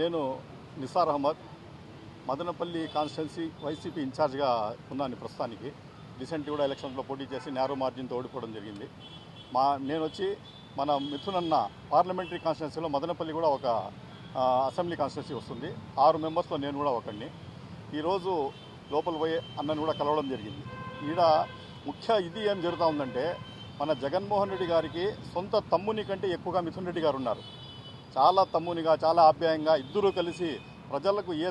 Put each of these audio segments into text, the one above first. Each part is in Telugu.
నేను నిసార్ అహ్మద్ మదనపల్లి కాన్స్టిట్యున్సీ వైసీపీ ఇన్ఛార్జ్గా ఉన్నాను ప్రస్తుతానికి. రీసెంట్ కూడా ఎలక్షన్లో పోటీ చేసి నేరో మార్జిన్తో ఓడిపోవడం జరిగింది. మా నేను వచ్చి మన మిథునన్న పార్లమెంటరీ కాన్స్టిట్యున్సీలో మదనపల్లి కూడా ఒక అసెంబ్లీ కాన్స్టిట్యున్సీ వస్తుంది. ఆరు మెంబర్స్లో నేను కూడా ఒకడిని. ఈరోజు లోపల పోయి అన్నను కూడా కలవడం జరిగింది. ఈడ ముఖ్య ఇది ఏం జరుగుతూ ఉందంటే మన జగన్మోహన్ రెడ్డి గారికి సొంత తమ్ముని కంటే ఎక్కువగా మిథున్ రెడ్డి గారు ఉన్నారు. చాలా తమ్మునిగా చాలా ఆప్యాయంగా ఇద్దరూ కలిసి ప్రజలకు ఏ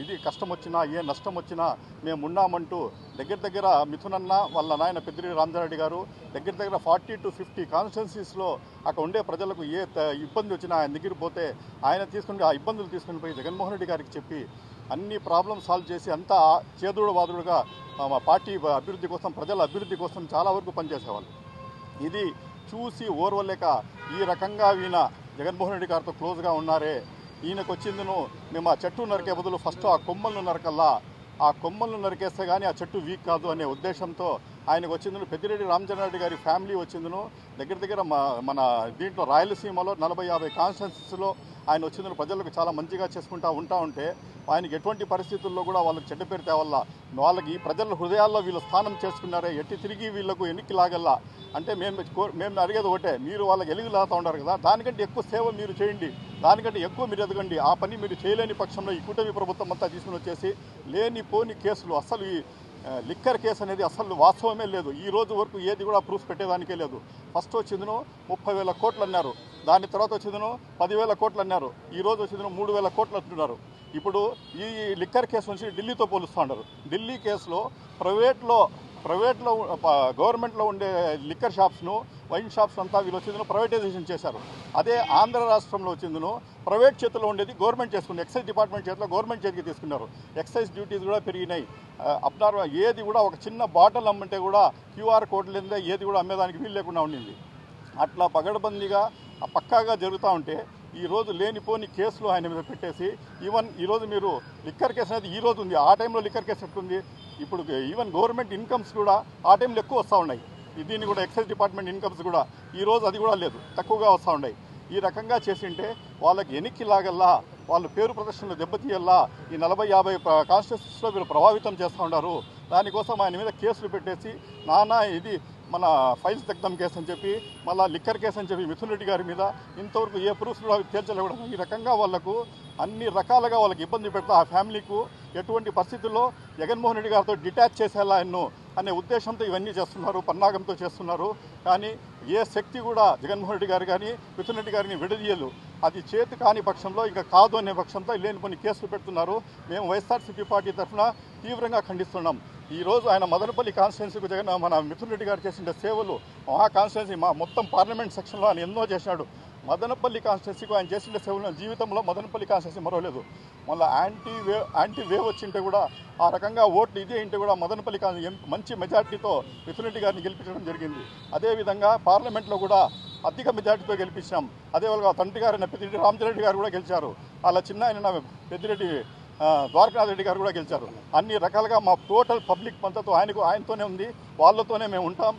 ఇది కష్టం వచ్చినా ఏ నష్టం వచ్చినా మేము ఉన్నామంటూ దగ్గర దగ్గర మిథునన్న వాళ్ళ నాయన పెద్దిరెడ్డి రామచంద్రారెడ్డి గారు దగ్గర దగ్గర ఫార్టీ టు ఫిఫ్టీ కాన్స్టిట్యున్సీస్లో అక్కడ ఉండే ప్రజలకు ఏ ఇబ్బంది వచ్చినా ఆయన దగ్గర పోతే ఆయన తీసుకుని ఆ ఇబ్బందులు తీసుకుని పోయి జగన్మోహన్ రెడ్డి గారికి చెప్పి అన్ని ప్రాబ్లమ్స్ సాల్వ్ చేసి అంతా చేదుడు వాదుడుగా పార్టీ అభివృద్ధి కోసం ప్రజల అభివృద్ధి కోసం చాలా వరకు పనిచేసేవాళ్ళు. ఇది చూసి ఓర్వలేక ఈ రకంగా వీణ జగన్మోహన్ రెడ్డి గారితో క్లోజ్గా ఉన్నారే ఈయనకు వచ్చిందను మేము ఆ చెట్టు నరికే బదులు ఫస్ట్ ఆ కొమ్మలను నరకల్లా? ఆ కొమ్మలను నరికేస్తే కానీ ఆ చెట్టు వీక్ కాదు అనే ఉద్దేశంతో ఆయనకు వచ్చిందను. పెద్దిరెడ్డి రామచంద్రారెడ్డి గారి ఫ్యామిలీ వచ్చిందను. దగ్గర దగ్గర మన దీంట్లో రాయలసీమలో నలభై యాభై కాన్స్టిట్యున్సీస్లో ఆయన వచ్చిందని. ప్రజలకు చాలా మంచిగా చేసుకుంటా ఉంటా ఉంటే ఆయనకి ఎటువంటి పరిస్థితుల్లో కూడా వాళ్ళకి చెడ్డ పేరు తేవల్ల వాళ్ళకి ప్రజల హృదయాల్లో వీళ్ళు స్థానం చేసుకున్నారే. ఎట్టి తిరిగి వీళ్ళకు ఎన్నికి లాగల్లా? అంటే మేము మేము అడిగేది ఒకటే మీరు వాళ్ళకి ఎలుగు లాతా ఉన్నారు కదా దానికంటే ఎక్కువ సేవ మీరు చేయండి. దానికంటే ఎక్కువ మీరు ఎదగండి. ఆ పని మీరు చేయలేని పక్షంలో ఈ కూటమి ప్రభుత్వం అంతా తీసుకుని వచ్చేసి లేని పోని కేసులు. అసలు ఈ లిక్కర్ కేసు అనేది అసలు వాస్తవమే లేదు. ఈ రోజు వరకు ఏది కూడా ప్రూఫ్ పెట్టేదానికే లేదు. ఫస్ట్ వచ్చిందను ముప్పై వేల కోట్లు అన్నారు. దాని తర్వాత వచ్చిందను పదివేల కోట్లు అన్నారు. ఈ రోజు వచ్చిందను మూడు వేల కోట్లు అంటున్నారు. ఇప్పుడు ఈ లిక్కర్ కేసు నుంచి ఢిల్లీతో పోలుస్తూ ఉన్నారు. ఢిల్లీ కేసులో ప్రైవేట్లో ప్రైవేట్లో గవర్నమెంట్లో ఉండే లిక్కర్ షాప్స్ను వైన్ షాప్స్ అంతా వీళ్ళు వచ్చిందను ప్రైవేటైజేషన్ చేశారు. అదే ఆంధ్ర రాష్ట్రంలో వచ్చిందను ప్రైవేట్ చేతిలో ఉండేది గవర్నమెంట్ చేసుకుంది. ఎక్సైజ్ డిపార్ట్మెంట్ చేతిలో గవర్నమెంట్ చేతికి తీసుకున్నారు. ఎక్సైజ్ డ్యూటీస్ కూడా పెరిగినాయి. అప్నార్ ఏది కూడా ఒక చిన్న బాటిల్ అమ్మంటే కూడా క్యూఆర్ కోడ్ లేదే ఏది కూడా అమ్మేదానికి వీలు లేకుండా ఉండింది. అట్లా పగడబందీగా పక్కాగా జరుగుతూ ఉంటే ఈ రోజు లేనిపోని కేసులు ఆయన మీద పెట్టేసి ఈవెన్ ఈరోజు మీరు లిక్కర్ కేసు అనేది ఈరోజు ఉంది ఆ టైంలో లిక్కర్ కేసు ఎట్టుంది ఇప్పుడు ఈవెన్ గవర్నమెంట్ ఇన్కమ్స్ కూడా ఆ టైంలో ఎక్కువ వస్తూ ఉన్నాయి. దీన్ని కూడా ఎక్సైజ్ డిపార్ట్మెంట్ ఇన్కమ్స్ కూడా ఈ రోజు అది కూడా లేదు తక్కువగా వస్తూ ఉన్నాయి. ఈ రకంగా చేసింటే వాళ్ళకి ఎనికి లాగల్లా వాళ్ళు పేరు ప్రదర్శనలు దెబ్బతీయల్లా ఈ నలభై యాభై కాన్స్టిట్యూషన్స్లో వీళ్ళు ప్రభావితం చేస్తూ ఉన్నారు. దానికోసం ఆయన మీద కేసులు పెట్టేసి నానా ఇది మన ఫైల్స్ దగ్ధం కేసు అని చెప్పి మళ్ళీ లిక్కర్ కేసు అని చెప్పి మిథున్ రెడ్డి గారి మీద ఇంతవరకు ఏ ప్రూఫ్స్ కూడా తేల్చలేకూడదు ఈ రకంగా వాళ్ళకు అన్ని రకాలుగా వాళ్ళకి ఇబ్బంది పెడతా ఆ ఫ్యామిలీకు ఎటువంటి పరిస్థితుల్లో జగన్మోహన్ రెడ్డి గారితో డిటాచ్ చేసేలా ఎన్నో అనే ఉద్దేశంతో ఇవన్నీ చేస్తున్నారు పన్నాగంతో చేస్తున్నారు. కానీ ఏ శక్తి కూడా జగన్మోహన్ రెడ్డి గారు కానీ మిథున్ రెడ్డి గారిని విడదీయలు అది చేతి కాని పక్షంలో ఇంకా కాదు అనే పక్షంతో లేని కొన్ని కేసులు పెడుతున్నారు. మేము వైఎస్ఆర్సీపీ పార్టీ తరఫున తీవ్రంగా ఖండిస్తున్నాం. ఈ రోజు ఆయన మదనపల్లి కాన్స్టిట్యున్సీకి జగన్ మన మిథున్ రెడ్డి గారు చేసిన సేవలు మా కాన్స్టిట్యున్సీ మా మొత్తం పార్లమెంట్ సెక్షన్లో ఆయన ఎన్నో చేశాడు. మదనపల్లి కాన్స్టిట్యున్సీకి ఆయన చేసిన సేవలు జీవితంలో మదనపల్లి కాన్స్టిట్యున్సీ మరోలేదు మళ్ళీ యాంటీ వేవ్ యాంటీ వేవ్ వచ్చింటే కూడా ఆ రకంగా ఓట్లు ఇదే ఇంటే కూడా మదనపల్లి కాన్స్టి మంచి మెజార్టీతో మిథున్ రెడ్డి గారిని గెలిపించడం జరిగింది. అదేవిధంగా పార్లమెంట్లో కూడా అధిక మెజార్టీతో గెలిపించాం. అదేవిధంగా తండ్రి గారు పెద్దిరెడ్డి రామచంద్రెడ్డి గారు కూడా గెలిచారు. అలా చిన్న ఆయన పెద్దిరెడ్డి ఆ, ద్వారకానాథ్ రెడ్డి గారు కూడా గెలిచారు. అన్ని రకాలుగా మా టోటల్ పబ్లిక్ పంతతో ఆయనకు ఆయనతోనే ఉంది. వాళ్ళతోనే మేము ఉంటాం.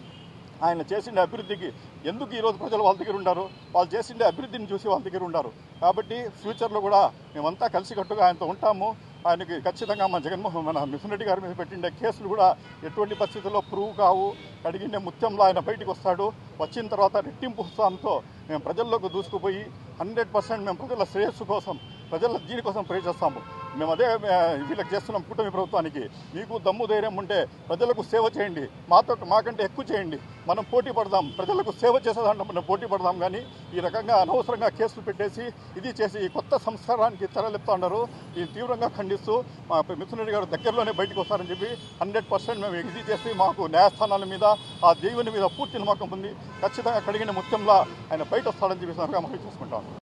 ఆయన చేసిండే అభివృద్ధికి ఎందుకు ఈరోజు ప్రజలు వాళ్ళ దగ్గర ఉన్నారు వాళ్ళు చేసిండే అభివృద్ధిని చూసి వాళ్ళ దగ్గర ఉన్నారు కాబట్టి ఫ్యూచర్లో కూడా మేమంతా కలిసికట్టుగా ఆయనతో ఉంటాము. ఆయనకి ఖచ్చితంగా మన జగన్మోహన్ మన మిథున్ రెడ్డి గారి మీద పెట్టిండే కేసులు కూడా ఎటువంటి పరిస్థితుల్లో ప్రూవ్ కావు. కడిగిండే ముత్యంలో ఆయన బయటకు వస్తాడు. వచ్చిన తర్వాత రెట్టింపు ఉత్సాహంతో మేము ప్రజల్లోకి దూసుకుపోయి హండ్రెడ్ పర్సెంట్ మేము ప్రజల శ్రేయస్సు కోసం ప్రజల దీనికోసం ప్రే చేస్తాము మేము అదే ఆ, వీళ్ళకి చేస్తున్నాం కూటమి ప్రభుత్వానికి. మీకు దమ్ము ధైర్యం ఉంటే ప్రజలకు సేవ చేయండి. మాతో మాకంటే ఎక్కువ చేయండి. మనం పోటీ పడదాం. ప్రజలకు సేవ చేసేదాంట్లో మనం పోటీ పడదాం. కానీ ఈ రకంగా అనవసరంగా కేసులు పెట్టేసి ఇది చేసి ఈ కొత్త సంస్కారానికి తెరలేపుతా ఉన్నారు. ఈ తీవ్రంగా ఖండిస్తూ మా మిథునరెడ్డి గారు దగ్గరలోనే బయటకు వస్తారని చెప్పి హండ్రెడ్ పర్సెంట్ మేము ఇది చేసి మాకు న్యాయస్థానాల మీద ఆ దేవుని మీద పూర్తి నమ్మకం ఉంది. ఖచ్చితంగా కడిగిన ముత్యంలా ఆయన బయట వస్తాడని చెప్పి మనం చూసుకుంటాం